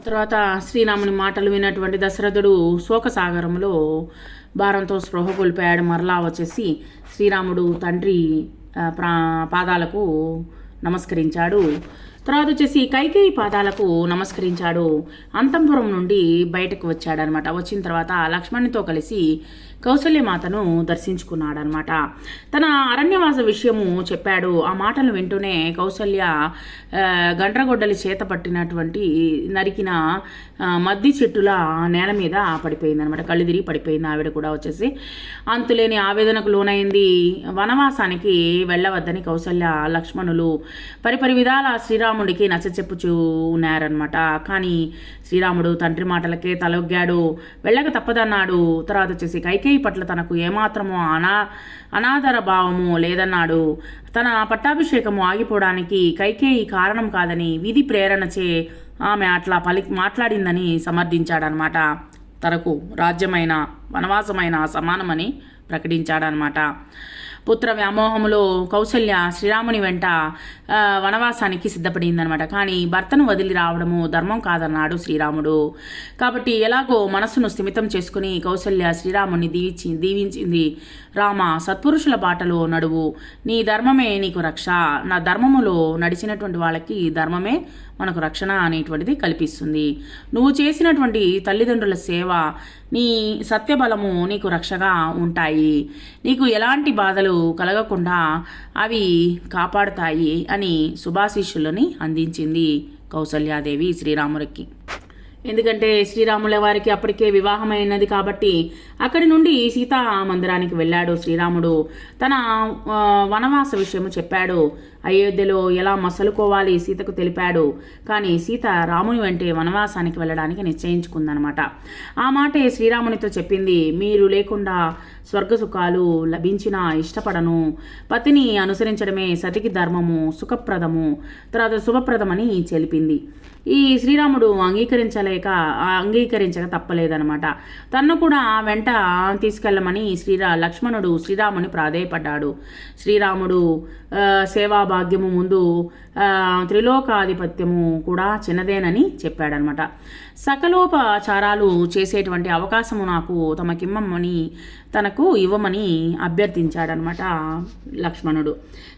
ఆ తర్వాత శ్రీరాముని మాటలు విన్నటువంటి దశరథుడు శోకసాగరంలో భారంతో స్పృహ కోల్పోయాడు. మరలా వచ్చేసి శ్రీరాముడు తండ్రి ప్రా పాదాలకు నమస్కరించాడు. తర్వాత వచ్చేసి కైకేయి పాదాలకు నమస్కరించాడు. అంతంపురం నుండి బయటకు వచ్చాడనమాట వచ్చిన తర్వాత లక్ష్మణునితో కలిసి కౌసల్యమాతను దర్శించుకున్నాడనమాట తన అరణ్యవాస విషయము చెప్పాడు. ఆ మాటలు వింటూనే కౌసల్య గండ్రగొడ్డలి చేత పట్టినటువంటి నరికిన మద్ది చెట్టుల నేల మీద పడిపోయింది అనమాట కళ్ళు తిరిగి పడిపోయింది ఆవిడ కూడా వచ్చేసి. అంతులేని ఆవేదనకు లోనైంది. వనవాసానికి వెళ్ళవద్దని కౌసల్య లక్ష్మణులు పరిపరి విధాల శ్రీరాముడికి నచ్చ చెప్పుచూ ఉన్నారనమాట కానీ శ్రీరాముడు తండ్రి మాటలకే తలొగ్గాడు. వెళ్ళక తప్పదన్నాడు. తర్వాత వచ్చేసి కైకేయి పట్ల తనకు ఏమాత్రమో అనా అనాదర భావము లేదన్నాడు. తన పట్టాభిషేకము ఆగిపోవడానికి కైకేయి కారణం కాదని విధి ప్రేరణచే ఆమె అట్లా పలి మాట్లాడిందని సమర్థించాడనమాట. తనకు రాజ్యమైన వనవాసమైన సమానమని ప్రకటించాడనమాట. పుత్ర వ్యామోహములో కౌసల్య శ్రీరాముని వెంట వనవాసానికి వనవాసానికి సిద్ధపడిందనమాట కానీ భర్తను వదిలి రావడము ధర్మం కాదన్నాడు శ్రీరాముడు. కాబట్టి ఎలాగో మనస్సును స్థిమితం చేసుకుని కౌసల్య శ్రీరాముని దీవించి దీవించింది. రామ సత్పురుషుల బాటలో నడువు. నీ ధర్మమే నీకు రక్ష. నా ధర్మములో నడిచినటువంటి వాళ్ళకి ధర్మమే మనకు రక్షణ అనేటువంటిది కల్పిస్తుంది. నువ్వు చేసినటువంటి తల్లిదండ్రుల సేవ నీ సత్యబలము నీకు రక్షగా ఉంటాయి. నీకు ఎలాంటి బాధలు కలగకుండా అవి కాపాడుతాయి అని శుభాశీషులని అందించింది కౌసల్యాదేవి శ్రీరాముడికి ఎందుకంటే శ్రీరాముల వారికి అప్పటికే వివాహమైనది కాబట్టి అక్కడి నుండి సీతా మందిరానికి వెళ్ళాడు శ్రీరాముడు. తన వనవాస విషయము చెప్పాడు. అయోధ్యలో ఎలా మసలుకోవాలి సీతకు తెలిపాడు. కానీ సీత రాముని వెంటే వనవాసానికి వెళ్ళడానికి నిశ్చయించుకుందనమాట. ఆ మాటే శ్రీరామునితో చెప్పింది మీరు లేకుండా స్వర్గ సుఖాలు లభించినా ఇష్టపడను. పతిని అనుసరించడమే సతికి ధర్మము సుఖప్రదము తర్వాత శుభప్రదమని చెలిపింది. ఈ శ్రీరాముడు అంగీకరించలేక అంగీకరించక తప్పలేదనమాట. తన్ను కూడా వెంట తీసుకెళ్ళమని శ్రీరా లక్ష్మణుడు శ్రీరాముని ప్రాధేయపడ్డాడు. శ్రీరాముడు సేవా భాగ్యము ముందు త్రిలోకాధిపత్యము కూడా చిన్నదేనని చెప్పాడనమాట సకలోపచారాలు చేసేటువంటి అవకాశము నాకు తమకిమ్మని తనకు ఇవ్వమని అభ్యర్థించాడనమాట లక్ష్మణుడు.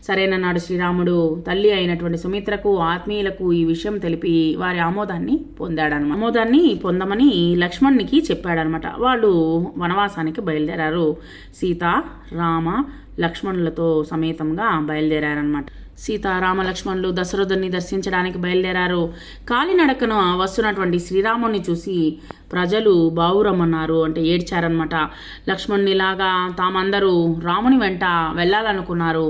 సరేనన్నాడు శ్రీరాముడు తల్లి అయినటువంటి సుమిత్రకు ఆత్మీయులకు ఈ విషయం తెలిపి వారి ఆమోదాన్ని పొందాడనమాట ఆమోదాన్ని పొందమని లక్ష్మణునికి చెప్పాడనమాట వాళ్ళు వనవాసానికి బయలుదేరారు. సీత రామ లక్ష్మణులతో సమేతంగా బయలుదేరారనమాట సీతారామ లక్ష్మణులు దశరథుని దర్శించడానికి బయలుదేరారు. కాలినడకన వస్తున్నటువంటి శ్రీరాముని చూసి ప్రజలు బావురమ్మన్నారు అంటే ఏడ్చారనమాట లక్ష్మణ్నిలాగా తామందరూ రాముని వెంట వెళ్ళాలనుకున్నారు.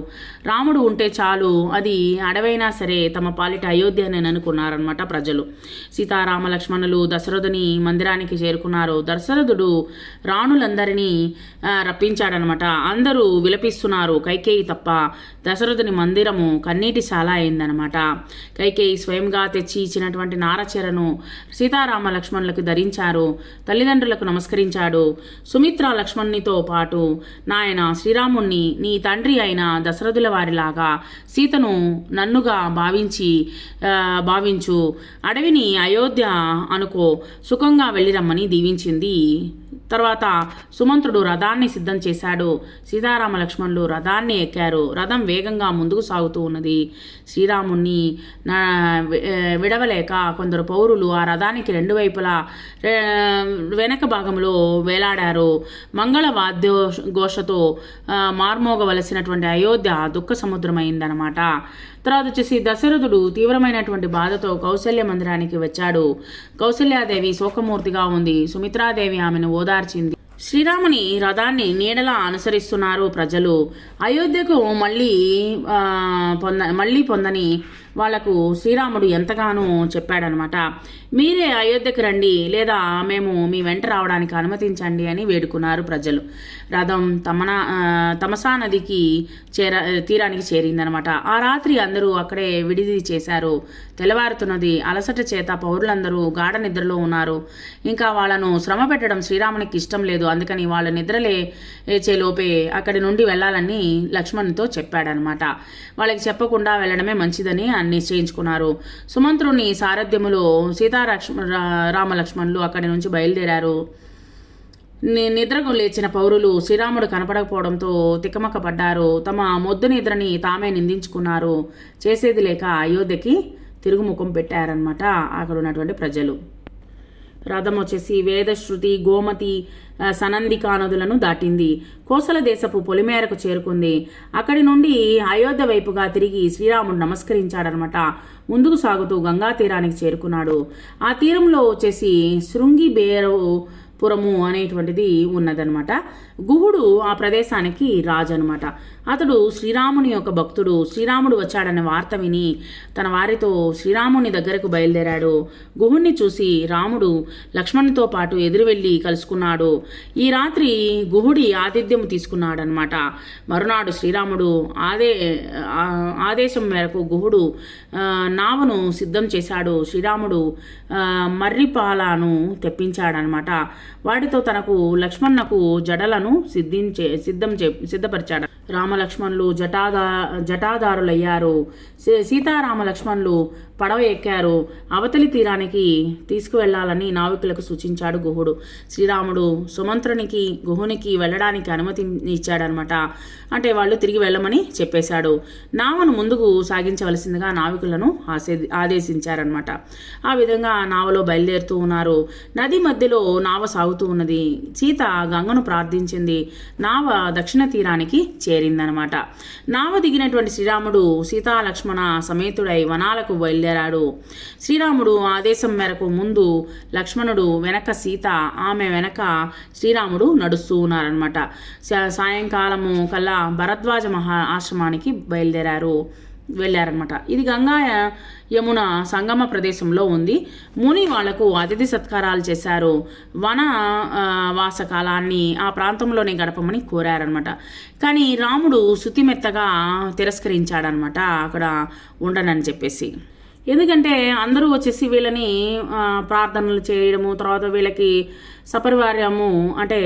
రాముడు ఉంటే చాలు అది అడవైనా సరే తమ పాలిట అయోధ్య అని అనుకున్నారనమాట ప్రజలు. సీతారామ లక్ష్మణులు దశరథుని మందిరానికి చేరుకున్నారు. దశరథుడు రాణులందరినీ రప్పించాడనమాట అందరూ విలపిస్తున్నారు. కైకేయి తప్ప దశరథుని మందిరము కన్నీటి చాలా అయిందనమాట కైకేయి స్వయంగా తెచ్చి ఇచ్చినటువంటి నారచీరను సీతారామ లక్ష్మణులకు ధరించారు. తల్లిదండ్రులకు నమస్కరించాడు. సుమిత్ర లక్ష్మణునితో పాటు నాయన శ్రీరాముణ్ణి నీ తండ్రి అయిన దశరథుల వారిలాగా సీతను నన్నుగా భావించి భావించు. అడవిని అయోధ్య అనుకో. సుఖంగా వెళ్ళిరమ్మని దీవించింది తర్వాత సుమంత్రుడు రథాన్ని సిద్ధం చేశాడు. సీతారామ లక్ష్మణులు రథాన్ని ఎక్కారు. రథం వేగంగా ముందుకు సాగుతూ ఉన్నది. శ్రీరాముణ్ణి విడవలేక కొందరు పౌరులు ఆ రథానికి రెండు వైపులా వెనక భాగంలో వేలాడారు. మంగళ వాద్యో ఘోషతో మార్మోగవలసినటువంటి అయోధ్య దుఃఖ సముద్రమైందనమాట తర్వాత వచ్చేసి దశరథుడు తీవ్రమైనటువంటి బాధతో కౌశల్య మందిరానికి వచ్చాడు. కౌశల్యాదేవి శోకమూర్తిగా ఉంది. సుమిత్రాదేవి ఆమెను ఓదార్చింది. శ్రీరాముని రథాన్ని నీడలా అనుసరిస్తున్నారు ప్రజలు. అయోధ్యకు మళ్ళీ పొంద మళ్ళీ పొందని వాళ్ళకు శ్రీరాముడు ఎంతగానో చెప్పాడనమాట మీరే అయోధ్యకు రండి లేదా మేము మీ వెంట రావడానికి అనుమతించండి అని వేడుకున్నారు ప్రజలు. రథం తమనా తమసా నదికి చేర తీరానికి చేరిందనమాట. ఆ రాత్రి అందరూ అక్కడే విడిది చేశారు. తెల్లవారుతున్నది అలసట చేత పౌరులందరూ గాఢ నిద్రలో ఉన్నారు. ఇంకా వాళ్ళను శ్రమ పెట్టడం శ్రీరామునికి ఇష్టం లేదు. అందుకని వాళ్ళ నిద్రలే లోపే అక్కడి నుండి వెళ్ళాలని లక్ష్మణ్తో చెప్పాడనమాట. వాళ్ళకి చెప్పకుండా వెళ్ళడమే మంచిదని నిశ్చయించుకున్నారు సుమంత్రుని సారథ్యములో సీతారక్ష్మ రామలక్ష్మణులు అక్కడి నుంచి బయలుదేరారు. ని- నిద్రకు లేచిన పౌరులు శ్రీరాముడు కనపడకపోవడంతో తికమక పడ్డారు తమ మొద్దు నిద్రని తామే నిందించుకున్నారు. చేసేది లేక అయోధ్యకి తిరుగుముఖం పెట్టారనమాట అక్కడ ఉన్నటువంటి ప్రజలు. రథం వచ్చేసి వేదశ్రుతి గోమతి సనందికా నదులను దాటింది. కోసల దేశపు పొలిమేరకు చేరుకుంది. అక్కడి నుండి అయోధ్య వైపుగా తిరిగి శ్రీరాముడు నమస్కరించాడనమాట. ముందుకు సాగుతూ గంగా తీరానికి చేరుకున్నాడు. ఆ తీరంలో వచ్చేసి శృంగి బేరవు పురము అనేటువంటిది ఉన్నదనమాట. గుహుడు ఆ ప్రదేశానికి రాజు అనమాట అతడు శ్రీరాముని యొక్క భక్తుడు. శ్రీరాముడు వచ్చాడనే వార్త విని తన వారితో శ్రీరాముని దగ్గరకు బయలుదేరాడు. గుహుణ్ణి చూసి రాముడు లక్ష్మణునితో పాటు ఎదురు వెళ్ళి కలుసుకున్నాడు. ఈ రాత్రి గుహుడి ఆతిథ్యం తీసుకున్నాడనమాట మరునాడు శ్రీరాముడు ఆదే ఆదేశం మేరకు గుహుడు నావను సిద్ధం చేశాడు. శ్రీరాముడు మర్రిపాలను తెప్పించాడనమాట వాటితో తనకు లక్ష్మణ్నకు జడలను సిద్ధించే సిద్ధం చే సిద్ధపరిచాడు? రామలక్ష్మణులు జటాదా జటాదారులయ్యారు. సీ- సీతారామ లక్ష్మణులు పడవ ఎక్కారు. అవతలి తీరానికి తీసుకువెళ్ళాలని నావికులకు సూచించాడు గుహుడు. శ్రీరాముడు సుమంత్రునికి గుహునికి వెళ్ళడానికి అనుమతి ఇచ్చాడనమాట అంటే వాళ్ళు తిరిగి వెళ్ళమని చెప్పేశాడు. నావను ముందుకు సాగించవలసిందిగా నావికులను ఆసే ఆదేశించారనమాట ఆ విధంగా నావలో బయలుదేరుతూ ఉన్నారు. నది మధ్యలో నావ సాగుతూ ఉన్నది. సీత గంగను ప్రార్థించింది. నావ దక్షిణ తీరానికి చేరిందనమాట. నావ దిగినటువంటి శ్రీరాముడు సీతా లక్ష్మణ సమేతుడై వనాలకు బయలుదేరాడు. శ్రీరాముడు ఆదేశం మేరకు ముందు లక్ష్మణుడు వెనక సీత ఆమె వెనక శ్రీరాముడు నడుస్తూ ఉన్నారనమాట. సాయంకాలము కల్లా భరద్వాజ మహా ఆశ్రమానికి బయలుదేరారు. వెళ్ళారనమాట ఇది గంగా యమున సంగమ ప్రదేశంలో ఉంది. ముని వాళ్ళకు అతిథి సత్కారాలు చేశారు. వన వాస కాలాన్ని ఆ ప్రాంతంలోనే గడపమని కోరారనమాట కానీ రాముడు శుతిమెత్తగా తిరస్కరించాడనమాట అక్కడ ఉండనని చెప్పేసి. ఎందుకంటే అందరూ వచ్చేసి వీళ్ళని ప్రార్థనలు చేయడము తర్వాత వీళ్ళకి సపరివార్యము అంటే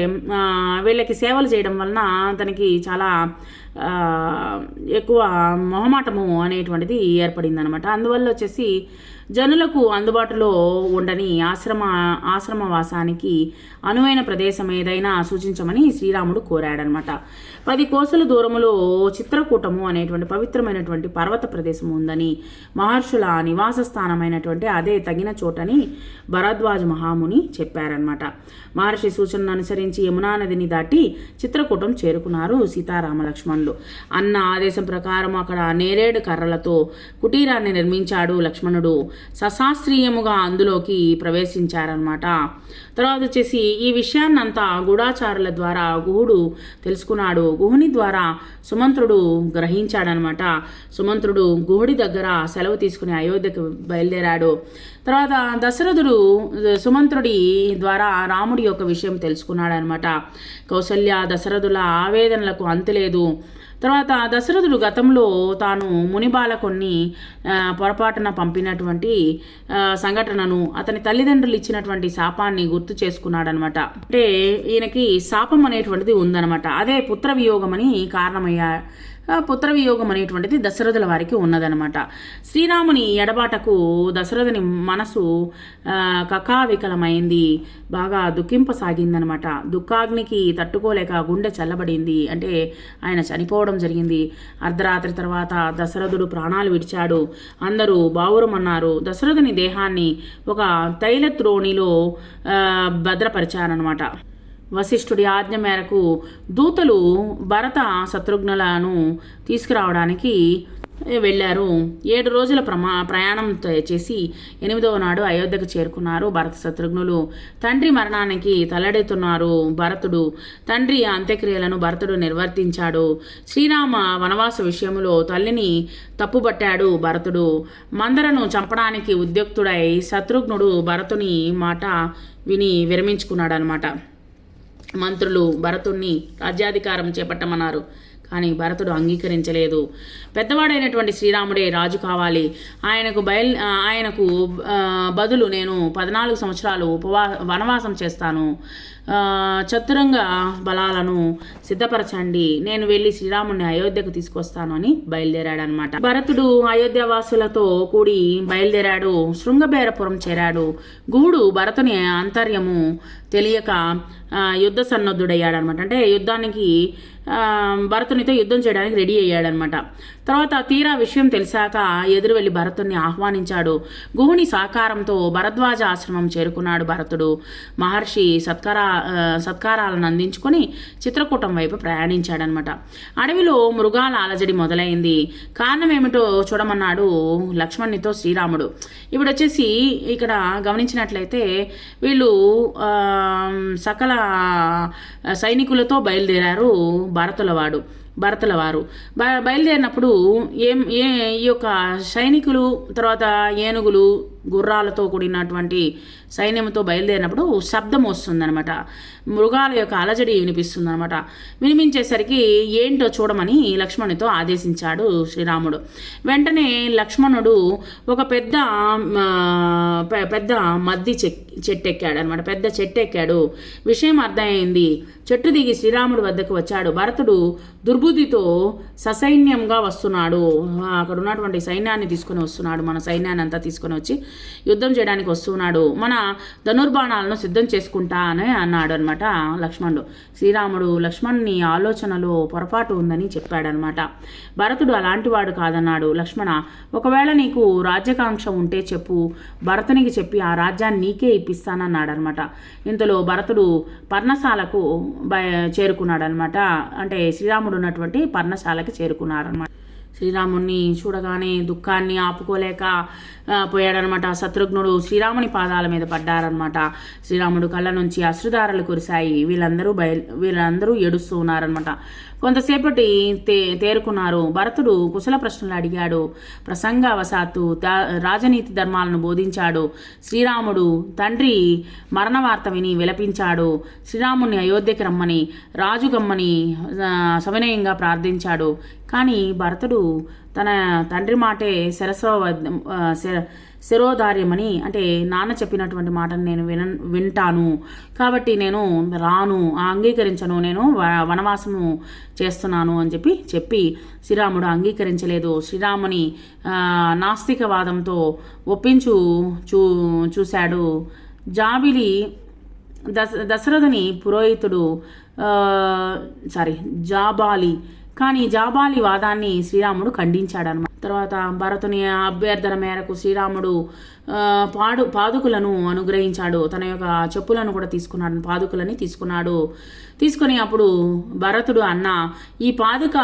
వీళ్ళకి సేవలు చేయడం వలన తనకి చాలా ఎక్కువ మొహమాటము అనేటువంటిది ఏర్పడింది అనమాట అందువల్ల వచ్చేసి జనులకు అందుబాటులో ఉండని ఆశ్రమ ఆశ్రమవాసానికి అనువైన ప్రదేశం ఏదైనా సూచించమని శ్రీరాముడు కోరాడనమాట పది కోసల దూరములో చిత్రకూటము అనేటువంటి పవిత్రమైనటువంటి పర్వత ప్రదేశం ఉందని మహర్షుల నివాస స్థానమైనటువంటి అదే తగిన చోటని భరద్వాజ మహాముని చెప్పారనమాట మహర్షి సూచనను అనుసరించి యమునా నదిని దాటి చిత్రకూటం చేరుకున్నారు సీతారామ లక్ష్మణులు అన్న ఆదేశం ప్రకారం అక్కడ నేరేడు కర్రలతో కుటీరాన్ని నిర్మించాడు లక్ష్మణుడు. సశాస్త్రీయముగా అందులోకి ప్రవేశించారనమాట తర్వాత వచ్చేసి ఈ విషయాన్నంతా గూఢాచారుల ద్వారా గుహుడు తెలుసుకున్నాడు. గుహుని ద్వారా సుమంత్రుడు గ్రహించాడనమాట సుమంత్రుడు గుహుడి దగ్గర సెలవు తీసుకుని అయోధ్యకు బయలుదేరాడు. తర్వాత దశరథుడు సుమంత్రుడి ద్వారా రాముడి యొక్క విషయం తెలుసుకున్నాడనమాట కౌసల్య దశరథుల ఆవేదనలకు అంతులేదు తర్వాత దశరథుడు గతంలో తాను మునిబాలకొన్ని పొరపాటున పంపినటువంటి సంఘటనను అతని తల్లిదండ్రులు ఇచ్చినటువంటి శాపాన్ని గుర్తు చేసుకున్నాడనమాట అంటే ఈయనకి శాపం అనేటువంటిది ఉందనమాట అదే పుత్ర వియోగమని కారణమయ్యా పుత్రవియోగం అనేటువంటిది దశరథుల వారికి ఉన్నదనమాట శ్రీరాముని ఎడబాటకు దశరథుని మనసు కకావికలమైంది బాగా దుఃఖింపసాగిందనమాట దుఃఖాగ్నికి తట్టుకోలేక గుండె చల్లబడింది. అంటే ఆయన చనిపోవడం జరిగింది. అర్ధరాత్రి తర్వాత దశరథుడు ప్రాణాలు విడిచాడు. అందరూ బావురమన్నారు. దశరథుని దేహాన్ని ఒక తైలత్రోణిలో ఆ, భద్రపరిచారనమాట వశిష్ఠుడి ఆజ్ఞ మేరకు దూతలు భరత శత్రుఘ్నులను తీసుకురావడానికి వెళ్ళారు. ఏడు రోజుల ప్రమా ప్రయాణం చేసి ఎనిమిదవ నాడు అయోధ్యకు చేరుకున్నారు భరత శత్రుఘ్నులు. తండ్రి మరణానికి తల్లడెత్తున్నారు భరతుడు. తండ్రి అంత్యక్రియలను భరతుడు నిర్వర్తించాడు. శ్రీరామ వనవాస విషయంలో తల్లిని తప్పుబట్టాడు భరతుడు. మందరను చంపడానికి ఉద్యుక్తుడై శత్రుఘ్నుడు భరతుని మాట విని విరమించుకున్నాడు అనమాట మంత్రులు భరతుణ్ణి రాజ్యాధికారం చేపట్టమన్నారు. కానీ భరతుడు అంగీకరించలేదు. పెద్దవాడైనటువంటి శ్రీరాముడే రాజు కావాలి. ఆయనకు బయల్ ఆయనకు బదులు నేను పద్నాలుగు సంవత్సరాలు ఉపవా వనవాసం చేస్తాను. చతురంగ బలాలను సిద్ధపరచండి. నేను వెళ్ళి శ్రీరాముడిని అయోధ్యకు తీసుకొస్తాను అని బయలుదేరాడనమాట భరతుడు అయోధ్య వాసులతో కూడి బయలుదేరాడు. శృంగబేరపురం చేరాడు. గుహుడు భరతుని అంతర్యము తెలియక యుద్ధ సన్నద్ధుడయ్యాడనమాట అంటే యుద్ధానికి భరతునితో యుద్ధం చేయడానికి రెడీ అయ్యాడనమాట. తర్వాత తీరా విషయం తెలిసాక ఎదురు వెళ్ళి భరతుణ్ణి ఆహ్వానించాడు. గుహుని సహకారంతో భరద్వాజ ఆశ్రమం చేరుకున్నాడు భరతుడు. మహర్షి సత్కార సత్కారాలను అందించుకొని చిత్రకూటం వైపు ప్రయాణించాడనమాట. అడవిలో మృగాల అలజడి మొదలైంది. కారణం ఏమిటో చూడమన్నాడు లక్ష్మణునితో శ్రీరాముడు. ఇప్పుడు వచ్చేసి ఇక్కడ గమనించినట్లయితే వీళ్ళు సకల సైనికులతో బయలుదేరారు భారతులవాడు భరతుల వారు బ బయలుదేరినప్పుడు ఏం ఏ ఈ యొక్క సైనికులు తర్వాత ఏనుగులు గుర్రాలతో కూడినటువంటి సైన్యంతో బయలుదేరినప్పుడు శబ్దం వస్తుందనమాట మృగాల యొక్క అలజడి వినిపిస్తుందన్నమాట. వినిపించేసరికి ఏంటో చూడమని లక్ష్మణునితో ఆదేశించాడు శ్రీరాముడు. వెంటనే లక్ష్మణుడు ఒక పెద్ద పెద్ద మద్ది చెక్ చెట్టు ఎక్కాడు అనమాట పెద్ద చెట్టు ఎక్కాడు విషయం అర్థమైంది. చెట్టు దిగి శ్రీరాముడు వద్దకు వచ్చాడు. భరతుడు దుర్బుద్ధితో ససైన్యంగా వస్తున్నాడు. అక్కడ ఉన్నటువంటి సైన్యాన్ని తీసుకొని వస్తున్నాడు. మన సైన్యాన్ని అంతా తీసుకొని వచ్చి యుద్ధం చేయడానికి వస్తున్నాడు. మన ధనుర్బాణాలను సిద్ధం చేసుకుంటా అని అన్నాడు అనమాట లక్ష్మణుడు. శ్రీరాముడు లక్ష్మణ్ని ఆలోచనలో పొరపాటు ఉందని చెప్పాడనమాట భరతుడు అలాంటి వాడు కాదన్నాడు. లక్ష్మణ ఒకవేళ నీకు రాజ్యకాంక్ష ఉంటే చెప్పు. భరతునికి చెప్పి ఆ రాజ్యాన్ని నీకే ఇప్పిస్తానన్నాడనమాట ఇంతలో భరతుడు పర్ణశాలకు బయ చేరుకున్నాడు అనమాట అంటే శ్రీరాముడు ఉన్నటువంటి పర్ణశాలకి చేరుకున్నారనమాట శ్రీరాముణ్ణి చూడగానే దుఃఖాన్ని ఆపుకోలేక పోయాడనమాట. శత్రుఘ్నుడు శ్రీరాముని పాదాల మీద పడ్డారనమాట. శ్రీరాముడు కళ్ళ నుంచి అశ్రుధారలు కురిశాయి. వీళ్ళందరూ బయలు వీళ్ళందరూ ఏడుస్తూ ఉన్నారనమాట. కొంతసేపటి తే తేరుకున్నారు. భరతుడు కుశల ప్రశ్నలు అడిగాడు. ప్రసంగవశాత్తు తా- రాజనీతి ధర్మాలను బోధించాడు. శ్రీరాముడు తండ్రి మరణ వార్త విని విలపించాడు. శ్రీరాముని అయోధ్యకి రమ్మని రాజు గమ్మని సవినయంగా ప్రార్థించాడు. కానీ భరతుడు తన తండ్రి మాటే శరసవ శిరోధార్యమని అంటే నాన్న చెప్పినటువంటి మాటను నేను విన వింటాను. కాబట్టి నేను రాను అంగీకరించను నేను వ- వనవాసము చేస్తున్నాను అని చెప్పి చెప్పి శ్రీరాముడు అంగీకరించలేదు. శ్రీరాముని నాస్తికవాదంతో ఒప్పించు చూ చూశాడు. జాబిలి దశ దశరథుని పురోహితుడు సారీ జాబాలి కానీ జాబాలి వాదాన్ని శ్రీరాముడు ఖండించాడనమాట. తర్వాత భరతుని అభ్యర్థన మేరకు శ్రీరాముడు పాడు పాదుకులను అనుగ్రహించాడు. తన యొక్క చెప్పులను కూడా తీసుకున్నాడు. పాదుకులని తీసుకున్నాడు. తీసుకుని అప్పుడు భరతుడు అన్న ఈ పాదుక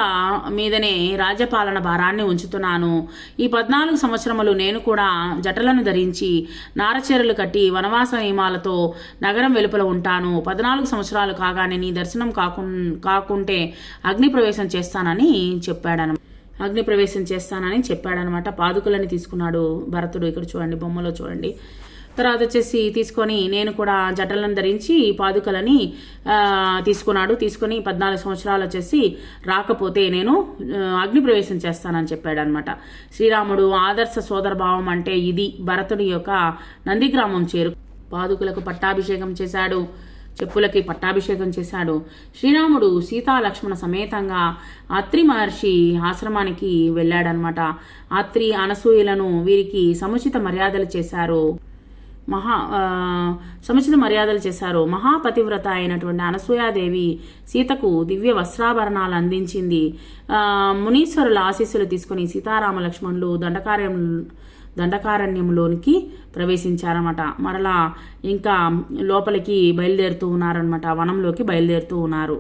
మీదనే రాజ్యపాలన భారాన్ని ఉంచుతున్నాను. ఈ పద్నాలుగు సంవత్సరములు నేను కూడా జటలను ధరించి నారచీరలు కట్టి వనవాస నియమాలతో నగరం వెలుపల ఉంటాను. పద్నాలుగు సంవత్సరాలు కాగానే నీ దర్శనం కాకు కాకుంటే అగ్నిప్రవేశం చేస్తానని చెప్పాడనమాట అగ్నిప్రవేశం చేస్తానని చెప్పాడనమాట. పాదుకలని తీసుకున్నాడు భరతుడు ఇక్కడ చూడండి బొమ్మలో చూడండి. తర్వాత వచ్చేసి తీసుకొని నేను కూడా జటలను ధరించి పాదుకలని తీసుకున్నాడు. తీసుకొని పద్నాలుగు సంవత్సరాలు వచ్చేసి రాకపోతే నేను అగ్నిప్రవేశం చేస్తానని చెప్పాడు చేస్తానని చెప్పాడనమాట. శ్రీరాముడు ఆదర్శ సోదర భావం అంటే ఇది భరతుడి యొక్క నందిగ్రామం చేరు. పాదుకలకు పట్టాభిషేకం చేశాడు. చెప్పులకి పట్టాభిషేకం చేశాడు. శ్రీరాముడు సీతా లక్ష్మణ సమేతంగా అత్రి మహర్షి ఆశ్రమానికి వెళ్ళాడనమాట అత్రి అనసూయలను వీరికి సముచిత మర్యాదలు చేశారు. మహా సముచిత మర్యాదలు చేశారు. మహాపతివ్రత అయినటువంటి అనసూయాదేవి సీతకు దివ్య వస్త్రాభరణాలు అందించింది. మునీశ్వరుల ఆశీస్సులు తీసుకుని సీతారామ లక్ష్మణులు దండకార్యం దండకారణ్యంలోనికి ప్రవేశించారన్నమాట. మరలా ఇంకా లోపలికి బయలుదేరుతూ ఉన్నారనమాట వనంలోకి బయలుదేరుతూ ఉన్నారు.